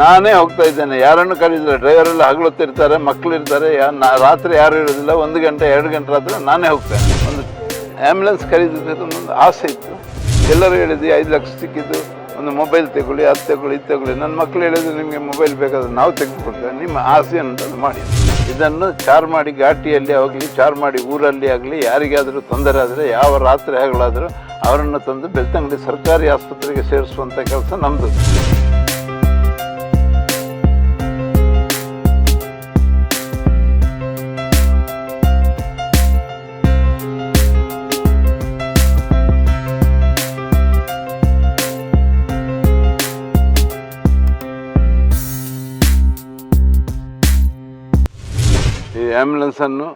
ನಾನೇ ಹೋಗ್ತಾ ಇದ್ದೇನೆ. ಯಾರನ್ನು ಕರೀದಿಲ್ಲ? ಡ್ರೈವರ್ ಎಲ್ಲ ಹಗಲೊತ್ತಿರ್ತಾರೆ ಮಕ್ಕಳು ಇರ್ತಾರೆ ಯಾ- ನಾ- ರಾತ್ರಿ ಯಾರು ಇರೋದಿಲ್ಲ. ಒಂದು ಗಂಟೆ, ಎರಡು ಗಂಟೆ ರಾತ್ರಿ ನಾನೇ ಹೋಗ್ತೇನೆ. ಒಂದು ಆ್ಯಂಬುಲೆನ್ಸ್ ಖರೀದಿಸಬೇಕು ಒಂದು ಆಸೆ ಇತ್ತು. ಎಲ್ಲರೂ ಹೇಳಿದ್ವಿ, ಐದು ಲಕ್ಷ ಸಿಕ್ಕಿದ್ದು. ಒಂದು ಮೊಬೈಲ್ ತಗೊಳ್ಳಿ, ಅದು ತಗೊಳ್ಳಿ, ಇದು ತಗೊಳ್ಳಿ. ನನ್ನ ಮಕ್ಕಳು ಹೇಳಿದ್ರು ನಿಮಗೆ ಮೊಬೈಲ್ ಬೇಕಾದ್ರೆ ನಾವು ತೆಗೆದುಕೊಡ್ತೇವೆ. ನಿಮ್ಮ ಆಸೆಯನ್ನು ಮಾಡಿ. ಇದನ್ನು ಚಾರ್ ಮಾಡಿ ಘಾಟಿಯಲ್ಲಿ ಆಗಲಿ ಚಾರ್ ಮಾಡಿ ಊರಲ್ಲಿ ಆಗಲಿ, ಯಾರಿಗಾದರೂ ತೊಂದರೆ ಆದರೆ, ಯಾವ ರಾತ್ರಿ ಆಗಲಾದರೂ ಅವರನ್ನು ತಂದು ಬೆಳ್ತಂಗಡಿ ಸರ್ಕಾರಿ ಆಸ್ಪತ್ರೆಗೆ ಸೇರಿಸುವಂಥ ಕೆಲಸ ನಮ್ಮದು ಆ್ಯಂಬುಲೆನ್ಸನ್ನು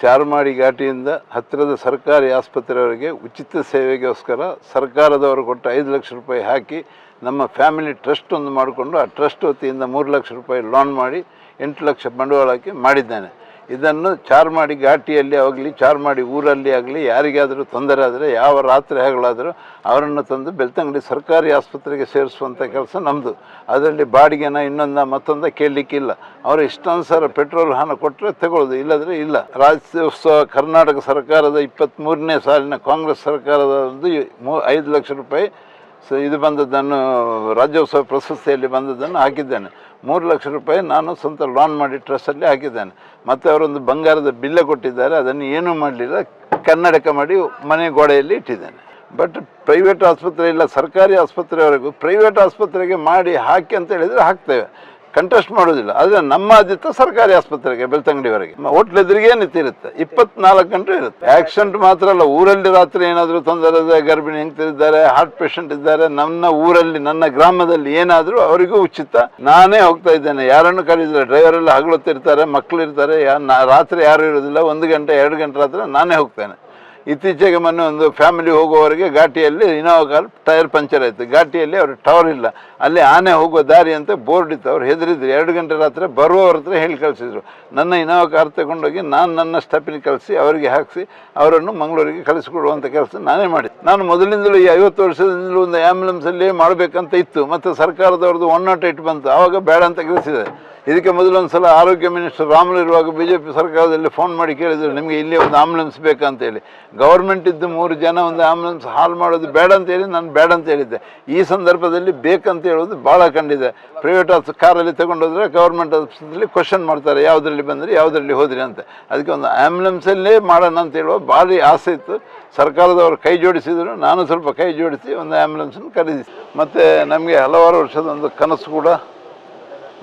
ಚಾರ್ಮಾಡಿ ಘಾಟಿಯಿಂದ ಹತ್ತಿರದ ಸರ್ಕಾರಿ ಆಸ್ಪತ್ರೆಯವರಿಗೆ ಉಚಿತ ಸೇವೆಗೋಸ್ಕರ ಸರ್ಕಾರದವರು ಕೊಟ್ಟ ಐದು ಲಕ್ಷ ರೂಪಾಯಿ ಹಾಕಿ ನಮ್ಮ ಫ್ಯಾಮಿಲಿ ಟ್ರಸ್ಟ್ ಒಂದು ಮಾಡಿಕೊಂಡು ಆ ಟ್ರಸ್ಟ್ ವತಿಯಿಂದ ಮೂರು ಲಕ್ಷ ರೂಪಾಯಿ ಲೋನ್ ಮಾಡಿ ಎಂಟು ಲಕ್ಷ ಬಂಡವಾಳ ಹಾಕಿ ಮಾಡಿದ್ದೇನೆ. ಇದನ್ನು ಚಾರ್ಮಾಡಿ ಘಾಟಿಯಲ್ಲಿ ಆಗಲಿ ಚಾರ್ಮಾಡಿ ಊರಲ್ಲಿ ಆಗಲಿ, ಯಾರಿಗಾದರೂ ತೊಂದರೆ ಆದರೆ, ಯಾವ ರಾತ್ರಿ ಹಗಲಾದರೂ ಅವರನ್ನು ತಂದು ಬೆಳ್ತಂಗಡಿ ಸರ್ಕಾರಿ ಆಸ್ಪತ್ರೆಗೆ ಸೇರಿಸುವಂಥ ಕೆಲಸ ನಮ್ಮದು ಅದರಲ್ಲಿ ಬಾಡಿಗೆನ ಇನ್ನೊಂದ ಮತ್ತೊಂದ ಕೇಳಲಿಕ್ಕಿಲ್ಲ ಅವರು ಇಷ್ಟಾನುಸಾರ ಪೆಟ್ರೋಲ್ ಹಣ ಕೊಟ್ಟರೆ ತಗೊಳ್ಳೋದು ಇಲ್ಲದ್ರೆ ಇಲ್ಲ. ರಾಜ್ಯೋತ್ಸವ ಕರ್ನಾಟಕ ಸರ್ಕಾರದ ಇಪ್ಪತ್ತ್ಮೂರನೇ ಸಾಲಿನ ಕಾಂಗ್ರೆಸ್ ಸರ್ಕಾರದ ಒಂದು ಐದು ಲಕ್ಷ ರೂಪಾಯಿ ಸೊ ಇದು ಬಂದದ್ದನ್ನು ರಾಜ್ಯೋತ್ಸವ ಪ್ರಶಸ್ತಿಯಲ್ಲಿ ಬಂದದ್ದನ್ನು ಹಾಕಿದ್ದೇನೆ. ಮೂರು ಲಕ್ಷ ರೂಪಾಯಿ ನಾನು ಸ್ವಂತ ಲೋನ್ ಮಾಡಿ ಟ್ರಸ್ಟಲ್ಲಿ ಹಾಕಿದ್ದೇನೆ. ಮತ್ತು ಅವರೊಂದು ಬಂಗಾರದ ಬಿಲ್ಲೆ ಕೊಟ್ಟಿದ್ದಾರೆ. ಅದನ್ನು ಏನೂ ಮಾಡಲಿಲ್ಲ. ಕನ್ನಡಕ ಮಾಡಿ ಮನೆ ಗೋಡೆಯಲ್ಲಿ ಇಟ್ಟಿದ್ದೇನೆ. ಬಟ್ ಪ್ರೈವೇಟ್ ಆಸ್ಪತ್ರೆ ಇಲ್ಲ, ಸರ್ಕಾರಿ ಆಸ್ಪತ್ರೆವರೆಗೂ ಪ್ರೈವೇಟ್ ಆಸ್ಪತ್ರೆಗೆ ಮಾಡಿ ಹಾಕಿ ಅಂತ ಹೇಳಿದರೆ ಹಾಕ್ತೇವೆ. ಕಂಟೆಸ್ಟ್ ಮಾಡೋದಿಲ್ಲ ಆದರೆ ನಮ್ಮ ಆದ್ಯತೆ ಸರ್ಕಾರಿ ಆಸ್ಪತ್ರೆಗೆ, ಬೆಳ್ತಂಗಡಿವರೆಗೆ. ಹೋಟ್ಲ್ ಎದುರಿಗೆ ನಿಂತಿರುತ್ತೆ ಇಪ್ಪತ್ನಾಲ್ಕು ಗಂಟೆ ಇರುತ್ತೆ. ಆಕ್ಸಿಡೆಂಟ್ ಮಾತ್ರ ಅಲ್ಲ, ಊರಲ್ಲಿ ರಾತ್ರಿ ಏನಾದರೂ ತೊಂದರೆ ಇದೆ ಗರ್ಭಿಣಿ ಹೆಂಗ್ತಿದ್ದಾರೆ ಹಾರ್ಟ್ ಪೇಷಂಟ್ ಇದ್ದಾರೆ, ನನ್ನ ಊರಲ್ಲಿ, ನನ್ನ ಗ್ರಾಮದಲ್ಲಿ ಏನಾದರೂ ಅವರಿಗೂ ಉಚಿತ. ನಾನೇ ಹೋಗ್ತಾ ಇದ್ದೇನೆ. ಯಾರನ್ನು ಕರೀದಿಲ್ಲ. ಡ್ರೈವರ್ ಎಲ್ಲ ಹಗಲೊತ್ತಿರ್ತಾರೆ ಮಕ್ಕಳು ಇರ್ತಾರೆ ರಾತ್ರಿ ಯಾರು ಇರೋದಿಲ್ಲ ಒಂದು ಗಂಟೆ, ಎರಡು ಗಂಟೆ ರಾತ್ರಿ ನಾನೇ ಹೋಗ್ತೇನೆ. ಇತ್ತೀಚೆಗೆ ಮೊನ್ನೆ ಒಂದು ಫ್ಯಾಮಿಲಿ ಹೋಗುವವರಿಗೆ ಘಾಟಿಯಲ್ಲಿ ಇನೋವಾ ಕಾರ್ ಟೈರ್ ಪಂಚರ್ ಆಯಿತು. ಘಾಟಿಯಲ್ಲಿ ಅವ್ರ ಟವರ್ ಇಲ್ಲ. ಅಲ್ಲಿ ಆನೆ ಹೋಗುವ ದಾರಿ ಅಂತ ಬೋರ್ಡ್ ಇತ್ತು. ಅವ್ರು ಹೆದರಿದ್ರು. ಎರಡು ಗಂಟೆ ರಾತ್ರಿ ಬರುವವ್ರ ಹತ್ರ ಹೇಳಿ ಕಳಿಸಿದ್ರು. ನನ್ನ ಇನೋವಾ ಕಾರ್ ತಗೊಂಡೋಗಿ ನಾನು ನನ್ನ ಸ್ಟೆಪಿನ ಕಳಿಸಿ, ಅವರಿಗೆ ಹಾಕಿಸಿ, ಅವರನ್ನು ಮಂಗಳೂರಿಗೆ ಕಳಿಸಿಕೊಡುವಂಥ ಕೆಲಸ ನಾನೇ ಮಾಡಿದೆ ನಾನು ಮೊದಲಿಂದಲೂ ಈ ಐವತ್ತು ವರ್ಷದಿಂದಲೂ ಒಂದು ಆ್ಯಂಬುಲೆನ್ಸಲ್ಲಿ ಮಾಡಬೇಕಂತ ಇತ್ತು. ಮತ್ತು ಸರ್ಕಾರದವ್ರದ್ದು ಒನ್ ನಾಟ್ ಏಟ್ ಬಂತು. ಆವಾಗ ಬೇಡ ಅಂತ ಕಳಿಸಿದೆ ಇದಕ್ಕೆ ಮೊದಲೊಂದು ಸಲ ಆರೋಗ್ಯ ಮಿನಿಸ್ಟರ್ ರಾಮುಲು ಇರುವಾಗ ಬಿ ಜೆ ಪಿ ಸರ್ಕಾರದಲ್ಲಿ ಫೋನ್ ಮಾಡಿ ಕೇಳಿದರು, ನಿಮಗೆ ಇಲ್ಲಿ ಒಂದು ಆಂಬುಲೆನ್ಸ್ ಬೇಕಂತೇಳಿ ಗೌರ್ಮೆಂಟ್ ಇದ್ದು ಮೂರು ಜನ ಒಂದು ಆಂಬುಲೆನ್ಸ್ ಹಾಲ್ ಮಾಡೋದು ಬೇಡ ಅಂತೇಳಿ ನಾನು ಬೇಡ ಅಂತ ಹೇಳಿದ್ದೆ. ಈ ಸಂದರ್ಭದಲ್ಲಿ ಬೇಕಂತ ಹೇಳೋದು ಭಾಳ ಕಂಡಿದೆ. ಪ್ರೈವೇಟ್ ಆಫ್ ಕಾರಲ್ಲಿ ತಗೊಂಡೋದ್ರೆ ಗೌರ್ಮೆಂಟ್ ಆಸ್ಪತ್ರೆಯಲ್ಲಿ ಕ್ವಶನ್ ಮಾಡ್ತಾರೆ, ಯಾವುದರಲ್ಲಿ ಬಂದರೆ, ಯಾವುದರಲ್ಲಿ ಹೋದ್ರಿ ಅಂತ. ಅದಕ್ಕೆ ಒಂದು ಆ್ಯಂಬುಲೆನ್ಸಲ್ಲೇ ಮಾಡೋಣ ಅಂತ ಹೇಳುವ ಭಾರಿ ಆಸೆ ಇತ್ತು. ಸರ್ಕಾರದವರು ಕೈ ಜೋಡಿಸಿದ್ರು, ನಾನು ಸ್ವಲ್ಪ ಕೈ ಜೋಡಿಸಿ ಒಂದು ಆ್ಯಂಬುಲೆನ್ಸನ್ನು ಖರೀದಿಸಿ. ಮತ್ತು ನಮಗೆ ಹಲವಾರು ವರ್ಷದ ಒಂದು ಕನಸು ಕೂಡ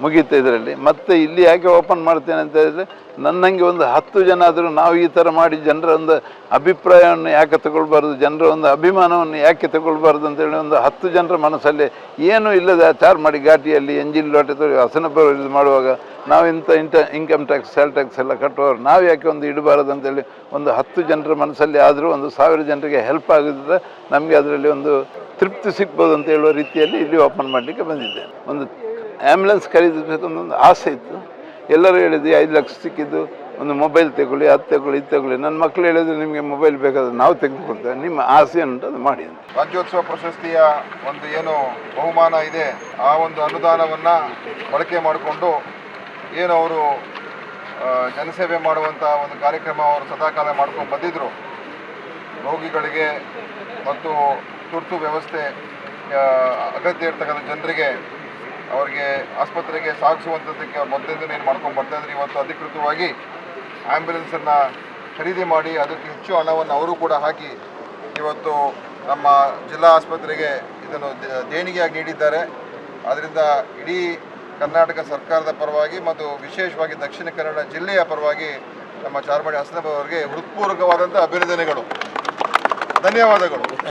ಮುಗೀತು ಇದರಲ್ಲಿ. ಮತ್ತೆ ಇಲ್ಲಿ ಯಾಕೆ ಓಪನ್ ಮಾಡ್ತೇನೆ ಅಂತ ಹೇಳಿದ್ರೆ, ನನ್ನಂಗೆ ಒಂದು ಹತ್ತು ಜನ ಆದರೂ ನಾವು ಈ ಥರ ಮಾಡಿ ಜನರ ಒಂದು ಅಭಿಪ್ರಾಯವನ್ನು ಯಾಕೆ ತಗೊಳ್ಬಾರ್ದು, ಜನರ ಒಂದು ಅಭಿಮಾನವನ್ನು ಯಾಕೆ ತಗೊಳ್ಬಾರ್ದು ಅಂತೇಳಿ ಒಂದು ಹತ್ತು ಜನರ ಮನಸ್ಸಲ್ಲಿ ಏನೂ ಇಲ್ಲದೆ ಚಾರ್ ಮಾಡಿ ಘಾಟಿಯಲ್ಲಿ ಎಂಜಿನ್ ಲೋಟೆ ತೊಳಿ ಹಸನಪುರ ಇದು ಮಾಡುವಾಗ ನಾವು ಇಂಥ ಇಂಥ ಇನ್ಕಮ್ ಟ್ಯಾಕ್ಸ್ ಸೆಲ್ ಟ್ಯಾಕ್ಸ್ ಎಲ್ಲ ಕಟ್ಟುವವರು, ನಾವು ಯಾಕೆ ಒಂದು ಇಡಬಾರದು ಅಂತೇಳಿ ಒಂದು ಹತ್ತು ಜನರ ಮನಸ್ಸಲ್ಲಿ ಆದರೂ ಒಂದು ಸಾವಿರ ಜನರಿಗೆ ಹೆಲ್ಪ್ ಆಗಿದ್ರೆ ನಮಗೆ ಅದರಲ್ಲಿ ಒಂದು ತೃಪ್ತಿ ಸಿಗ್ಬೋದು ಅಂತ ಹೇಳುವ ರೀತಿಯಲ್ಲಿ ಇಲ್ಲಿ ಓಪನ್ ಮಾಡಲಿಕ್ಕೆ ಬಂದಿದ್ದೇನೆ. ಒಂದು ಆ್ಯಂಬುಲೆನ್ಸ್ ಖರೀದಿಸಬೇಕು ಅನ್ನೋದು ಆಸೆ ಇತ್ತು. ಎಲ್ಲರೂ ಹೇಳಿದ್ವಿ ಐದು ಲಕ್ಷ ಸಿಕ್ಕಿದ್ದು, ಒಂದು ಮೊಬೈಲ್ ತಗೊಳ್ಳಿ, ಅದು ತಗೊಳ್ಳಿ, ಇದು ತಗೊಳ್ಳಿ. ನನ್ನ ಮಕ್ಕಳು ಹೇಳಿದ್ರು, ನಿಮಗೆ ಮೊಬೈಲ್ ಬೇಕಾದ್ರೆ ನಾವು ತೆಗೆದುಕೊಡ್ತೇವೆ ನಿಮ್ಮ ಆಸೆ ಅಂತ ಮಾಡಿ ರಾಜ್ಯೋತ್ಸವ ಪ್ರಶಸ್ತಿಯ ಒಂದು ಏನು ಬಹುಮಾನ ಇದೆ, ಆ ಒಂದು ಅನುದಾನವನ್ನು ಬಳಕೆ ಮಾಡಿಕೊಂಡು ಏನು ಅವರು ಜನಸೇವೆ ಮಾಡುವಂಥ ಒಂದು ಕಾರ್ಯಕ್ರಮ ಅವರು ಸದಾಕಾಲ ಮಾಡ್ಕೊಂಡು ಬಂದಿದ್ದರು ರೋಗಿಗಳಿಗೆ ಮತ್ತು ತುರ್ತು ವ್ಯವಸ್ಥೆ ಅಗತ್ಯ ಇರ್ತಕ್ಕಂಥ ಜನರಿಗೆ ಅವರಿಗೆ ಆಸ್ಪತ್ರೆಗೆ ಸಾಗಿಸುವಂಥದ್ದಕ್ಕೆ ಮೊದಲಿಂದ ಏನು ಮಾಡ್ಕೊಂಡು ಬರ್ತಾ ಇದ್ರು? ಇವತ್ತು ಅಧಿಕೃತವಾಗಿ ಆ್ಯಂಬುಲೆನ್ಸನ್ನು ಖರೀದಿ ಮಾಡಿ ಅದಕ್ಕೆ ಹೆಚ್ಚು ಹಣವನ್ನು ಅವರು ಕೂಡ ಹಾಕಿ ಇವತ್ತು ನಮ್ಮ ಜಿಲ್ಲಾ ಆಸ್ಪತ್ರೆಗೆ ಇದನ್ನು ದೇಣಿಗೆಯಾಗಿ ನೀಡಿದ್ದಾರೆ. ಅದರಿಂದ ಇಡೀ ಕರ್ನಾಟಕ ಸರ್ಕಾರದ ಪರವಾಗಿ ಮತ್ತು ವಿಶೇಷವಾಗಿ ದಕ್ಷಿಣ ಕನ್ನಡ ಜಿಲ್ಲೆಯ ಪರವಾಗಿ ನಮ್ಮ ಚಾರ್ಮಾಡಿ ಹಸನಪ್ಪ ಅವರಿಗೆ ಹೃತ್ಪೂರ್ವಕವಾದಂಥ ಅಭಿನಂದನೆಗಳು. ಧನ್ಯವಾದಗಳು.